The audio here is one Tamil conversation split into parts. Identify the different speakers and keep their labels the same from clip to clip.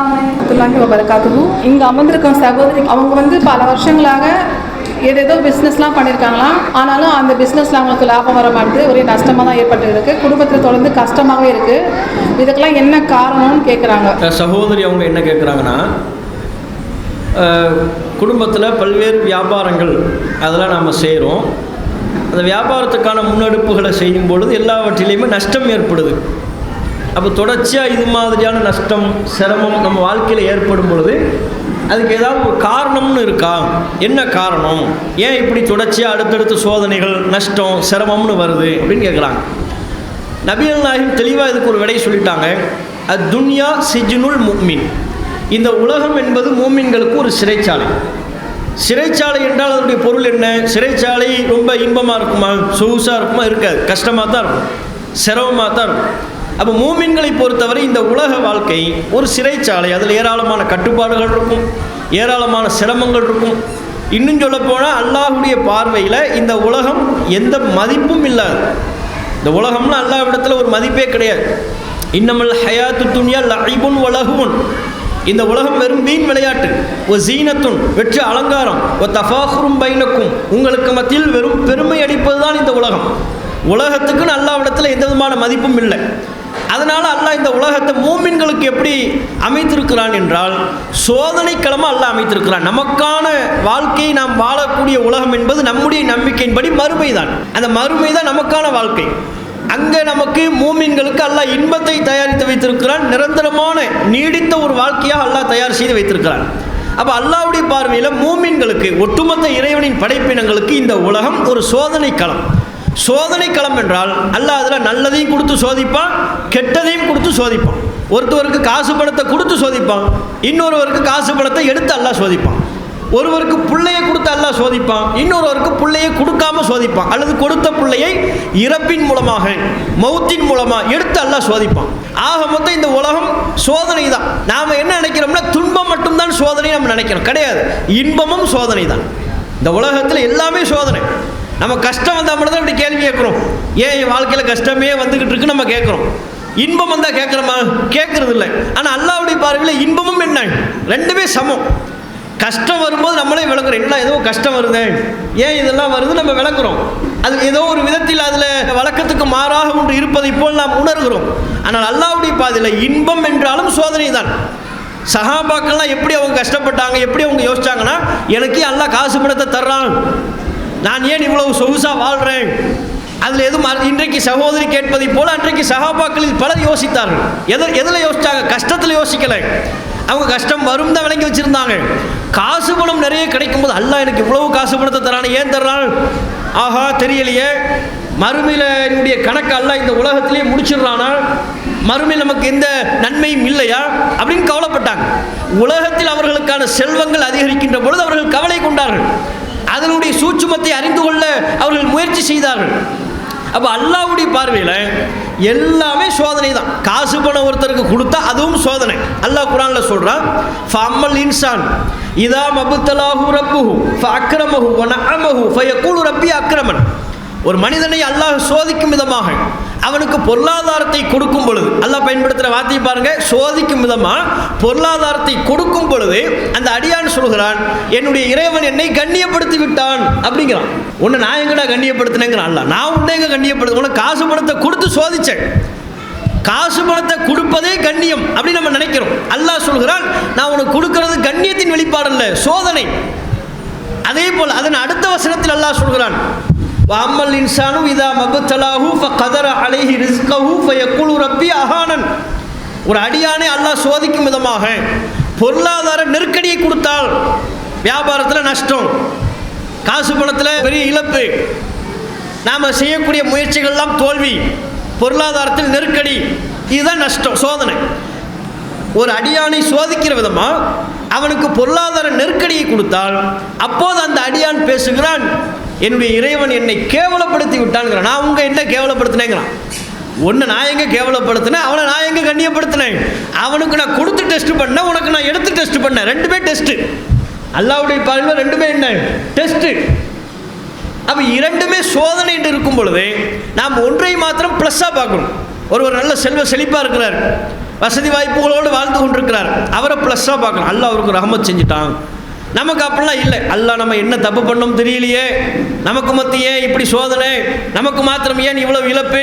Speaker 1: அல்லாஹி வபரகாத்துஹு. இங்கே அமர்ந்திருக்கும் சகோதரி அவங்க வந்து பல வருஷங்களாக ஏதேதோ பிஸ்னஸ்லாம் பண்ணியிருக்காங்களாம் ஆனாலும் அந்த பிஸ்னஸில் அவங்களுக்கு லாபம் வர மாட்டேது. ஒரே நஷ்டமாக தான் ஏற்பட்டு இருக்கு. குடும்பத்தில் தொடர்ந்து கஷ்டமாகவே இருக்குது இதுக்கெல்லாம் என்ன காரணம்னு கேட்குறாங்க
Speaker 2: சகோதரி அவங்க என்ன கேட்குறாங்கன்னா குடும்பத்தில் பல்வேறு வியாபாரங்கள் அதெல்லாம் நாம் செய்கிறோம் அந்த வியாபாரத்துக்கான முன்னெடுப்புகளை செய்யும் பொழுது எல்லாவற்றிலையுமே நஷ்டம் ஏற்படுது. அப்போ தொடர்ச்சியாக இது மாதிரியான நஷ்டம் சிரமம் நம்ம வாழ்க்கையில் ஏற்படும் பொழுது அதுக்கு ஏதாவது ஒரு காரணம்னு இருக்கா? என்ன காரணம்? ஏன் இப்படி தொடர்ச்சியாக அடுத்தடுத்த சோதனைகள் நஷ்டம் சிரமம்னு வருது அப்படின்னு கேட்குறாங்க நபிகள் நாயகம் தெளிவாக இதுக்கு ஒரு விடை சொல்லிட்டாங்க. அது துன்யா சிஜ்னுல் மூமின் இந்த உலகம் என்பது மூமின்களுக்கு ஒரு சிறைச்சாலை. சிறைச்சாலை என்றால் அதனுடைய பொருள் என்ன? சிறைச்சாலை ரொம்ப இன்பமாக இருக்குமா? சொகுசாக இருக்குமா? இருக்காது. கஷ்டமாக தான் இருக்கும். சிரமமாக தான் இருக்கும். அப்போ மூமின்களை பொறுத்தவரை இந்த உலக வாழ்க்கை ஒரு சிறைச்சாலை அதில் ஏராளமான கட்டுப்பாடுகள் இருக்கும் ஏராளமான சிரமங்கள் இருக்கும். இன்னும் சொல்லப்போனால் அல்லாஹுடைய பார்வையில் இந்த உலகம் எந்த மதிப்பும் இல்லாது. இந்த உலகம்னு அல்லாவிடத்தில் ஒரு மதிப்பே கிடையாது. இன்னமல் ஹயாத்து துணியா லைபுன் வலகுன் இந்த உலகம் வெறும் வீண் விளையாட்டு. ஒரு ஜீனத்துன் வெற்றி அலங்காரம். ஒரு தஃபாஹுரும் பைனக்கும். உங்களுக்கு மத்தியில் வெறும் பெருமை அடிப்பது தான் இந்த உலகம். உலகத்துக்குன்னு அல்லாவிடத்தில் எந்த விதமான மதிப்பும் இல்லை. அதனால் அல்லாஹ் இந்த உலகத்தை மூமின்களுக்கு எப்படி அமைத்திருக்கிறான் என்றால் சோதனைக்களமாக அல்லாஹ் அமைத்திருக்கிறான். நமக்கான வாழ்க்கையை நாம் வாழக்கூடிய உலகம் என்பது நம்முடைய நம்பிக்கையின்படி மறுமை தான் அந்த மறுமை தான் நமக்கான வாழ்க்கை. அங்கே நமக்கு மூமின்களுக்கு அல்லாஹ் இன்பத்தை தயாரித்து வைத்திருக்கிறான். நிரந்தரமான நீடித்த ஒரு வாழ்க்கையாக அல்லாஹ் தயார் செய்து வைத்திருக்கிறான். அப்போ அல்லாவுடைய பார்வையில் மூமின்களுக்கு ஒட்டுமொத்த இறைவனின் படைப்பினங்களுக்கு இந்த உலகம் ஒரு சோதனை களம் சோதனை களம் என்றால் அல்லாஹ் அதில் நல்லதையும் கொடுத்து சோதிப்பான் கெட்டதையும் கொடுத்து சோதிப்பான். ஒருத்தவருக்கு காசு பணத்தை கொடுத்து சோதிப்பான் இன்னொருவருக்கு காசு பணத்தை எடுத்து அல்லாஹ் சோதிப்பான். ஒருவருக்கு பிள்ளையை கொடுத்து அல்லாஹ் சோதிப்பான் இன்னொருவருக்கு பிள்ளையை கொடுக்காம சோதிப்பான். அல்லது கொடுத்த பிள்ளையை இறப்பின் மூலமாக மௌத்தின் மூலமாக எடுத்து அல்லாஹ் சோதிப்பான். ஆக மொத்தம் இந்த உலகம் சோதனை தான். நாம் என்ன நினைக்கிறோம்னா துன்பம் மட்டும்தான் சோதனை நம்ம நினைக்கிறோம். கிடையாது. இன்பமும் சோதனை தான். இந்த உலகத்தில் எல்லாமே சோதனை. நம்ம கஷ்டம் வந்தால் மட்டும் தான் இப்படி கேள்வி கேட்குறோம். ஏன் என் வாழ்க்கையில் கஷ்டமே வந்துக்கிட்டு இருக்கு நம்ம கேட்குறோம். இன்பம் வந்தால் கேட்குறோமா கேட்குறது இல்லை. ஆனால் அல்லாவுடைய பார்வையில் இன்பமும் என்ன? ரெண்டுமே சமம். கஷ்டம் வரும்போது நம்மளே விளக்குறோம். என்ன ஏதோ கஷ்டம் வருது? ஏன் இதெல்லாம் வருது? நம்ம விளக்குறோம். அது ஏதோ ஒரு விதத்தில் அதில் வழக்கத்துக்கு மாறாக ஒன்று இருப்பதை போல் நாம் உணர்கிறோம். ஆனால் அல்லாவுடைய பாதையில் இன்பம் என்றாலும் சோதனை தான். சகாபாக்கள்லாம் எப்படி அவங்க கஷ்டப்பட்டாங்க எப்படி அவங்க யோசிச்சாங்கன்னா எனக்கு எல்லாம் காசு பணத்தை தர்றான். நான் ஏன் இவ்வளவு சொகுசாக வாழ்கிறேன் அதில் எதுவும் இன்றைக்கு சகோதரி கேட்பதை போல அன்றைக்கு சகாபாக்களில் பலர் யோசித்தார்கள். எதில் எதில் யோசித்தாங்க கஷ்டத்தில் யோசிக்கலை. அவங்க கஷ்டம் வரும் தான் விளங்கி வச்சுருந்தாங்க. காசு பணம் நிறைய கிடைக்கும் போது அல்ல எனக்கு இவ்வளவு காசு பணத்தை தரானே ஏன் தர்றான்? ஆஹா தெரியலையே. மறுமையில் என்னுடைய கணக்கு அல்ல இந்த உலகத்திலேயே முடிச்சிடுறானா? மறுமையில் நமக்கு எந்த நன்மையும் இல்லையா? அப்படின்னு கவலைப்பட்டாங்க. உலகத்தில் அவர்களுக்கான செல்வங்கள் அதிகரிக்கின்ற பொழுது அவர்கள் கவலை கொண்டார்கள். அதனுடைய சூட்சுமத்தை அறிந்து கொள்ள அவர்கள் முயற்சி செய்தார்கள். அப்போ அல்லாஹ்வுடைய பார்வையில் எல்லாமே சோதனை தான். காசு பணம் ஒருத்தருக்கு கொடுத்தா அதுவும் சோதனை. அல்லாஹ் குரான்ல சொல்கிறான் ஃபம்மல் இன்சான் இதா மபுத்தலாஹு ரப்புஹு ஃபஅக்ரமஹு வ நஅமஹு ஃபயக்கூலு ரப்பி அக்ரமன். ஒரு மனிதனை அல்லாஹ் சோதிக்கும் விதமாக அவனுக்கு பொருளாதாரத்தை கொடுக்கும் பொழுது அல்லாஹ் பயன்படுத்துகிற வார்த்தையை பாருங்க சோதிக்கும் விதமாக பொருளாதாரத்தை கொடுக்கும் பொழுது அந்த அடியான் சொல்கிறான் என்னுடைய இறைவன் என்னை கண்ணியப்படுத்தி விட்டான் அப்படிங்கிறான். உன்னை நான் எங்கடா கண்ணியப்படுத்தினேங்கிறான் அல்ல நான் உன்னை எங்க கண்ணியப்படுத்த உனக்கு காசு பணத்தை கொடுத்து சோதிச்சேன். காசு பணத்தை கொடுப்பதே கண்ணியம் அப்படின்னு நம்ம நினைக்கிறோம். அல்லாஹ் சொல்கிறான் நான் உனக்கு கொடுக்கறது கண்ணியத்தின் வெளிப்பாடு அல்ல சோதனை. அதே போல் அதன் அடுத்த வசனத்தில் அல்லாஹ் சொல்கிறான் வாமல் இன்சானு இதா மபுத்தலாஹு கதர அலைஹி ரிஸ்கஹு ஃபயக்குலு ரப்பி அஹானன் ஒரு அடியானை அல்லாஹ் சோதிக்கும் விதமாக பொருளாதார நெருக்கடியை கொடுத்தால் வியாபாரத்தில் நஷ்டம் காசு பணத்தில் பெரிய இழப்பு. நாம் செய்யக்கூடிய முயற்சிகள்லாம் தோல்வி பொருளாதாரத்தில் நெருக்கடி இதுதான் நஷ்டம் சோதனை. ஒரு அடியானை சோதிக்கிற விதமாக அவனுக்கு பொருளாதார நெருக்கடியை கொடுத்தால் அப்போது அந்த அடியான் பேசுகிறான் என்னுடைய இறைவன் என்னை கேவலப்படுத்தி விட்டான்ங்கிறான். நான் உங்கள் என்ன கேவலப்படுத்தினேங்கிறான். ஒன்று நான் எங்கே கேவலப்படுத்தினேன் அவனை நான் எங்கே கண்ணியப்படுத்தினேன்? அவனுக்கு நான் கொடுத்து டெஸ்ட் பண்ணேன் உனக்கு நான் எடுத்து டெஸ்ட் பண்ணேன். ரெண்டுமே டெஸ்ட்டு அல்லாவுடைய பார்வையில் ரெண்டுமே என்ன? டெஸ்ட்டு அப்போ இரண்டுமே சோதனை என்று இருக்கும் பொழுது நாம் ஒன்றை மாத்திரம் ப்ளஸ்ஸாக பார்க்கணும். ஒருவர் நல்ல செல்வ செழிப்பாக இருக்கிறார். வசதி வாய்ப்புகளோடு வாழ்ந்து கொண்டிருக்கிறார். அவரை ப்ளஸ்ஸாக பார்க்கணும். அல்லா அவருக்கு ரஹமத் செஞ்சுட்டான். நமக்கு அப்படிலாம் இல்லை. அல்லாஹ் நம்ம என்ன தப்பு பண்ணோம் தெரியலையே. நமக்கு மத்தியே இப்படி சோதனை. நமக்கு மாத்திரம் ஏன் இவ்வளோ இழப்பு?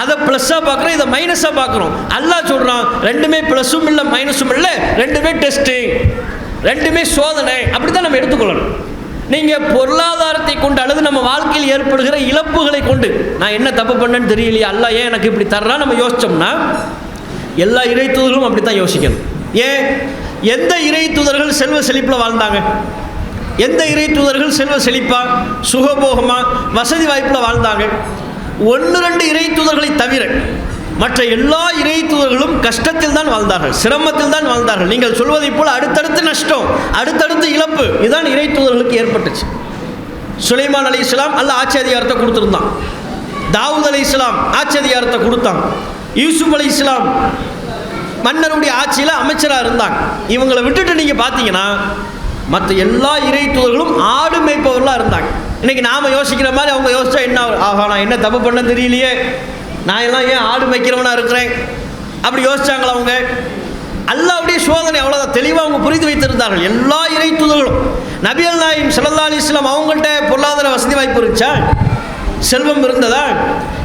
Speaker 2: அதை ப்ளஸ்ஸாக பார்க்குறோம் இதை மைனஸாக பார்க்குறோம் அல்லாஹ் சொல்கிறான் ரெண்டுமே ப்ளஸ்ஸும் இல்லை மைனஸும் இல்லை. ரெண்டுமே டெஸ்ட்டு ரெண்டுமே சோதனை. அப்படி தான் நம்ம எடுத்துக்கொள்ளணும். நீங்கள் பொருளாதாரத்தை கொண்டு அல்லது நம்ம வாழ்க்கையில் ஏற்படுகிற இழப்புகளை கொண்டு நான் என்ன தப்பு பண்ணேன்னு தெரியலையே. அல்லாஹ் ஏன் எனக்கு இப்படி தர்றான் நம்ம யோசிச்சோம்னா எல்லா இறை தூதர்களும் அப்படி தான் யோசிக்கணும். ஏன்? எந்த இறை தூதர்கள் செல்வ செழிப்பில் வாழ்ந்தாங்க? எந்த இறை தூதர்கள் செல்வ செழிப்பா சுகபோகமா வசதி வாய்ப்பில் வாழ்ந்தாங்க? ஒன்று ரெண்டு இறை தூதர்களை தவிர மற்ற எல்லா இறை தூதர்களும் கஷ்டத்தில் தான் வாழ்ந்தார்கள் சிரமத்தில் தான் வாழ்ந்தார்கள். நீங்கள் சொல்வதைப் போல் அடுத்தடுத்து நஷ்டம் அடுத்தடுத்து இழப்பு இதுதான் இறை தூதர்களுக்கு ஏற்பட்டுச்சு. சுலைமான் அலி இஸ்லாம் அல்ல ஆட்சி அதிகாரத்தை கொடுத்துருந்தான். தாவூத் அலி இஸ்லாம் ஆட்சி அதிகாரத்தை கொடுத்தான். யூசுப் அலி இஸ்லாம் மன்னருடைய ஆட்சியில் அமைச்சராக இருந்தாங்க. இவங்களை விட்டுட்டு நீங்கள் பார்த்தீங்கன்னா மற்ற எல்லா இறை தூதர்களும் ஆடு மேய்ப்பவர்களாக இருந்தாங்க. இன்னைக்கு நாம் யோசிக்கிற மாதிரி அவங்க யோசிச்சா என்ன ஆகும்? ஆஹா நான் என்ன தப்பு பண்ண தெரியலையே. நான் எல்லாம் ஏன் ஆடு மேய்க்கிறவனாக இருக்கிறேன்? அப்படி யோசிச்சாங்களா அவங்க? அல்லாவுடைய சோதனை அவ்வளோதான் தெளிவாக அவங்க புரிந்து வைத்திருந்தார்கள். எல்லா இறை தூதர்களும். நபி அல் நாயிம் சல்லா அலி இஸ்லாம் அவங்கள்ட்ட பொருளாதார வசதி வாய்ப்பு இருந்துச்சா? செல்வம் இருந்ததா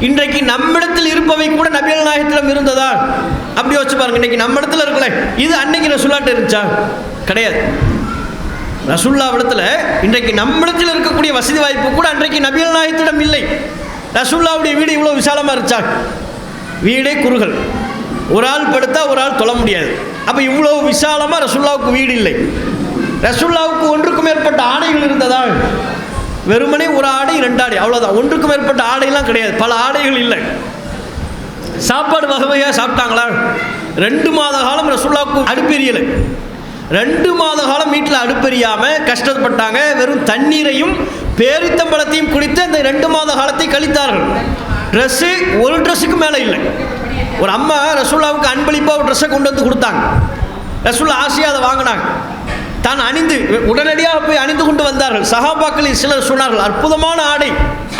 Speaker 2: இன்றைக்கு நம்மிடத்தில் இருப்பவை கூட நபியல் நாயகத்திடம் இருந்ததா அப்படி யோசிச்சு பாருங்க இன்னைக்கு நம்ம இடத்துல இருக்கல. இது அன்னைக்கு ரசுல்லாட்ட இருந்துச்சா? கிடையாது. ரசுல்லா இடத்துல இன்றைக்கு நம்மிடத்தில் இருக்கக்கூடிய வசதி வாய்ப்பு கூட அன்றைக்கு நபியல் நாயகத்திடம் இல்லை. ரசுல்லாவுடைய வீடு இவ்வளோ விசாலமாக இருந்துச்சா? வீடே குறுகல். ஒரு ஆள் படுத்தா ஒரு ஆள் தொழ முடியாது. அப்போ இவ்வளோ விசாலமாக ரசுல்லாவுக்கு வீடு இல்லை. ரசுல்லாவுக்கு ஒன்றுக்கும் மேற்பட்ட ஆணைகள் இருந்ததா வெறுமனே ஒரு ஆடை ரெண்டு ஆடை அவ்வளோதான் ஒன்றுக்கும் மேற்பட்ட ஆடையெல்லாம் கிடையாது. பல ஆடைகள் இல்லை. சாப்பாடு வகவையாக வகையாக சாப்பிட்டாங்களா? ரெண்டு மாத காலம் ரசுல்லாவுக்கு அடுப்பெரியலை. ரெண்டு மாத காலம் வீட்டில் அடுப்பெரியாமல் கஷ்டப்பட்டாங்க. வெறும் தண்ணீரையும் பேரித்தம்பழத்தையும் குடித்து அந்த ரெண்டு மாத காலத்தை கழித்தார்கள். ட்ரெஸ்ஸு ஒரு ட்ரெஸ்ஸுக்கு மேலே இல்லை. ஒரு அம்மா ரசுல்லாவுக்கு அன்பளிப்பாக ஒரு ட்ரெஸ்ஸை கொண்டு வந்து கொடுத்தாங்க. ரசுல்லா ஆசையாக அதை வாங்கினாங்க. தான் அணிந்து உடனடியாக போய் அணிந்து கொண்டு வந்தார்கள். சகாபாக்களில் சிலர் சொன்னார்கள் அற்புதமான ஆடை.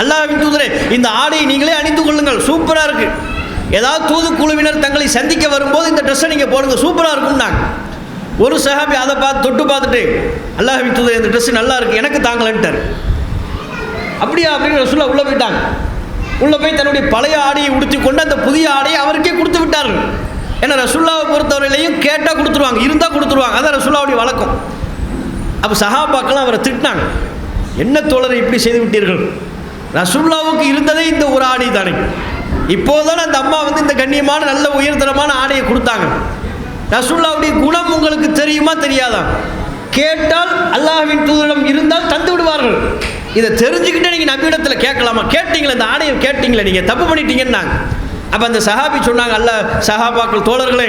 Speaker 2: அல்லாஹ்வின் தூதரே இந்த ஆடையை நீங்களே அணிந்து கொள்ளுங்கள். சூப்பராக இருக்கு. ஏதாவது தூதுக்குழுவினர் தங்களை சந்திக்க வரும்போது இந்த ட்ரெஸ்ஸை நீங்கள் போடுங்க சூப்பராக இருக்கும்னாங்க ஒரு சஹாபி அதை பார்த்து தொட்டு பார்த்துட்டு அல்லாஹின் தூதர் இந்த ட்ரெஸ் நல்லா இருக்கு எனக்கு தாங்களன்ட்டார் அப்படியா? அப்படின்னு ரசூல்லா உள்ளே போயிட்டாங்க. உள்ளே போய் தன்னுடைய பழைய ஆடையை உடுத்தி கொண்டு அந்த புதிய ஆடையை அவருக்கே கொடுத்து விட்டார்கள். ஏன்னா ரசுல்லா பொறுத்தவரையிலையும் கேட்டால் கொடுத்துருவாங்க இருந்தால் கொடுத்துருவாங்க. அதான் ரசுல்லாவுடைய வழக்கம். அப்போ சஹாபாக்கெல்லாம் அவரை திட்டினாங்க. என்ன தோழரை இப்படி செய்து விட்டீர்கள்? ரசுல்லாவுக்கு இருந்ததே இந்த ஒரு ஆடை தானே. இப்போதான் அந்த அம்மா வந்து இந்த கண்ணியமான நல்ல உயர்தரமான ஆடையை கொடுத்தாங்க. ரசுல்லாவுடைய குணம் உங்களுக்கு தெரியுமா தெரியாதா? கேட்டால் அல்லாஹின் தூதரிடம் இருந்தால் தந்து விடுவார்கள். இதை தெரிஞ்சுக்கிட்டே நீங்கள் நபியிடத்தில் கேட்கலாமா? கேட்டீங்களே? இந்த ஆடையை கேட்டீங்களே நீங்கள் தப்பு பண்ணிட்டீங்கன்னாங்க. அப்போ அந்த சஹாபி சொன்னாங்க அல்ல சஹாபாக்கள் தோழர்களே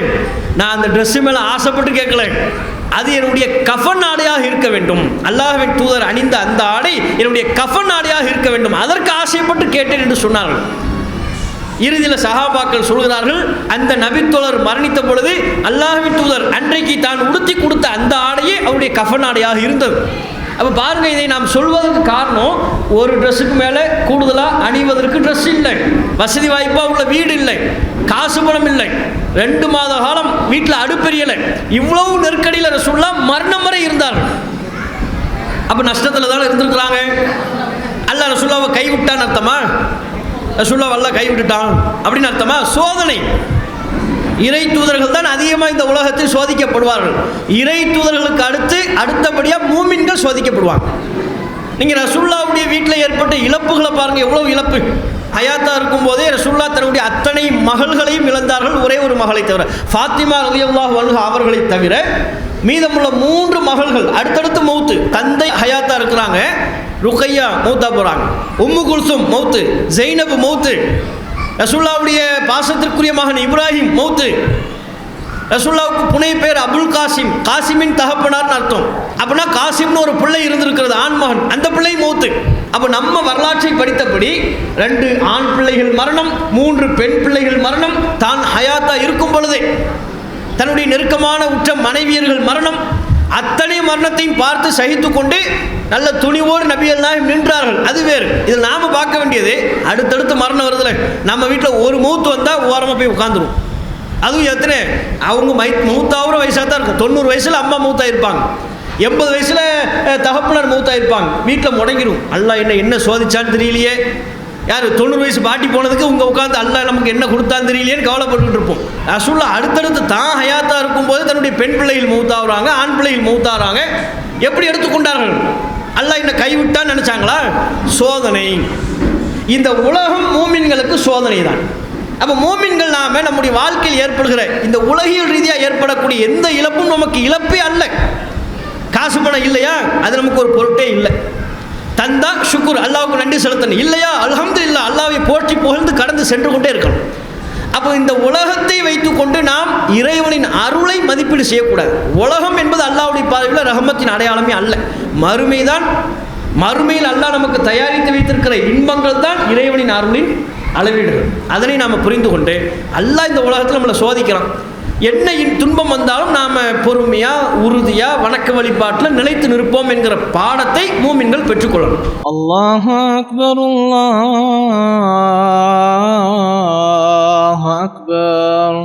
Speaker 2: நான் அந்த ட்ரெஸ்ஸு மேலே ஆசைப்பட்டு கேட்கல அது என்னுடைய கஃபன் ஆடையாக இருக்க வேண்டும். அல்லாஹின் தூதர் அணிந்த அந்த ஆடை என்னுடைய கஃபன் ஆடையாக இருக்க வேண்டும். அதற்கு ஆசைப்பட்டு கேட்டேன் என்று சொன்னார்கள். இறுதியில் சஹாபாக்கள் சொல்கிறார்கள் அந்த நபித்தோழர் மரணித்த பொழுது அல்லாஹின் தூதர் அன்றைக்கு தான் உடுத்தி கொடுத்த அந்த ஆடையே அவருடைய கஃபன் ஆடையாக இருந்தது. அப்போ பாருங்க இதை நாம் சொல்வதற்கு காரணம் ஒரு ட்ரெஸ்ஸுக்கு மேலே கூடுதலாக அணிவதற்கு ட்ரெஸ் இல்லை. வசதி வாய்ப்பாக உள்ள வீடு இல்லை. காசு பணம் இல்லை. ரெண்டு மாத காலம் வீட்டில் அடுப்பெரியலை. இவ்வளவு நெருக்கடியில் ரசூல்லா மரணம் வரை இருந்தார்கள். அப்போ நஷ்டத்தில் தானே இருந்திருக்கிறாங்க? அல்ல ரசூல்லாவை கைவிட்டான்னு அர்த்தமா? ரசூல்லா வல்ல கைவிட்டுட்டான் அப்படின்னு அர்த்தமா? சோதனை. இறை தூதர்கள் தான் அதிகமாக இந்த உலகத்தில் சோதிக்கப்படுவார்கள். இறை தூதர்களுக்கு அடுத்து அடுத்தபடியாக மூமின்கள் சோதிக்கப்படுவாங்க. நீங்கள் ரசுல்லாவுடைய வீட்டில் ஏற்பட்ட இழப்புகளை பாருங்கள் எவ்வளோ இழப்பு. ஹயாத்தா இருக்கும்போதே ரசுல்லா தன்னுடைய அத்தனை மகள்களையும் இழந்தார்கள் ஒரே ஒரு மகளை தவிர. ஃபாத்திமா ரலியல்லாஹு வல்லுஹா அவர்களை தவிர மீதமுள்ள மூன்று மகள்கள் அடுத்தடுத்து மௌத்து. தந்தை ஹயாத்தா இருக்கிறாங்க ருக்கையா மௌத்தா போகிறாங்க உம்மு குல்சும் மௌத்து ஜெய்னபு மௌத்து. ரசுல்லாவுடைய பாசத்திற்குரிய மகன் இப்ராஹிம் மௌத்து. ரசுல்லாவுக்கு புனை பேர் அபுல் காசிம். காசிமின் தகப்பனார்னு அர்த்தம். அப்படின்னா காசிம்னு ஒரு பிள்ளை இருந்திருக்கிறது ஆண் மகன். அந்த பிள்ளை மௌத்து. அப்போ நம்ம வரலாற்றை படித்தபடி ரெண்டு ஆண் பிள்ளைகள் மரணம் மூன்று பெண் பிள்ளைகள் மரணம் தான் ஹயாத்தா இருக்கும் பொழுதே. தன்னுடைய நெருக்கமான உற்ற மனைவியர்கள் மரணம் அத்தனை மரணத்தையும் பார்த்து சகித்து கொண்டு நல்ல துணிவோடு நபிகள் நாயகம் நின்றார்கள். அது வேறு. இதில் நாம் பார்க்க வேண்டியது அடுத்தடுத்து மரணம் வருதுல. நம்ம வீட்டில் ஒரு மூத்து வந்தால் ஓரமாக போய் உட்காந்துரும். அதுவும் எத்தனை? அவங்க மை மூத்தாவுற வயசாக தான் இருக்கும். தொண்ணூறு வயசில் அம்மா மூத்தாக இருப்பாங்க எண்பது வயசில் தகப்பனார் மூத்தாக இருப்பாங்க வீட்டில் முடங்கிடும் அல்லா என்ன என்ன சோதிச்சான்னு தெரியலையே. யார் தொண்ணூறு வயசு பாட்டி போனதுக்கு உங்க உட்காந்து அல்லா நமக்கு என்ன கொடுத்தான்னு தெரியலையேன்னு கவலைப்பட்டுட்டு இருப்போம். ரசூல்லா அடுத்தடுத்து தான் ஹயாத்தா இருக்கும்போது தன்னுடைய பெண் பிள்ளையில் மூத்தாகிறாங்க ஆண் பிள்ளையில் மூத்தாகிறாங்க எப்படி எடுத்துக்கொண்டார்கள்? அல்லாஹ் என்ன கைவிட்டான்னு நினச்சாங்களா? சோதனை. இந்த உலகம் மூமின்களுக்கு சோதனை தான் அப்போ மூமின்கள் நாம நம்முடைய வாழ்க்கையில் ஏற்படுகிற இந்த உலகியல் ரீதியாக ஏற்படக்கூடிய எந்த இழப்பும் நமக்கு இழப்பே அல்ல. காசு பணம் இல்லையா? அது நமக்கு ஒரு பொருட்டே இல்லை. தந்தா சுக்குர் அல்லாவுக்கு நன்றி செலுத்தணும். இல்லையா? அலமது இல்லா அல்லாவை போற்றி புகழ்ந்து கடந்து சென்று கொண்டே இருக்கணும். அப்போ இந்த உலகத்தை வைத்துக்கொண்டு நாம் இறைவனின் அருளை மதிப்பீடு செய்யக்கூடாது. உலகம் என்பது அல்லாவுடைய பார்வையில் ரஹமத்தின் அடையாளமே அல்ல. மறுமைதான் மறுமையில் அல்லாஹ் நமக்கு தயாரித்து வைத்திருக்கிற இன்பங்கள் தான் இறைவனின் அருளின் அளவீடுகள். அதனை நாம் புரிந்து கொண்டு அல்லாஹ் இந்த உலகத்தில் நம்மளை சோதிக்கிறான். என்னையின் துன்பம் வந்தாலும் நாம் பொறுமையாக உறுதியாக வணக்க வழிபாட்டில் நிலைத்து நிற்போம் என்கிற பாடத்தை மூமின்கள் பெற்றுக்கொள்ளணும்.
Speaker 3: அல்லாஹ் அக்பர் அல்லாஹ் அக்பர்.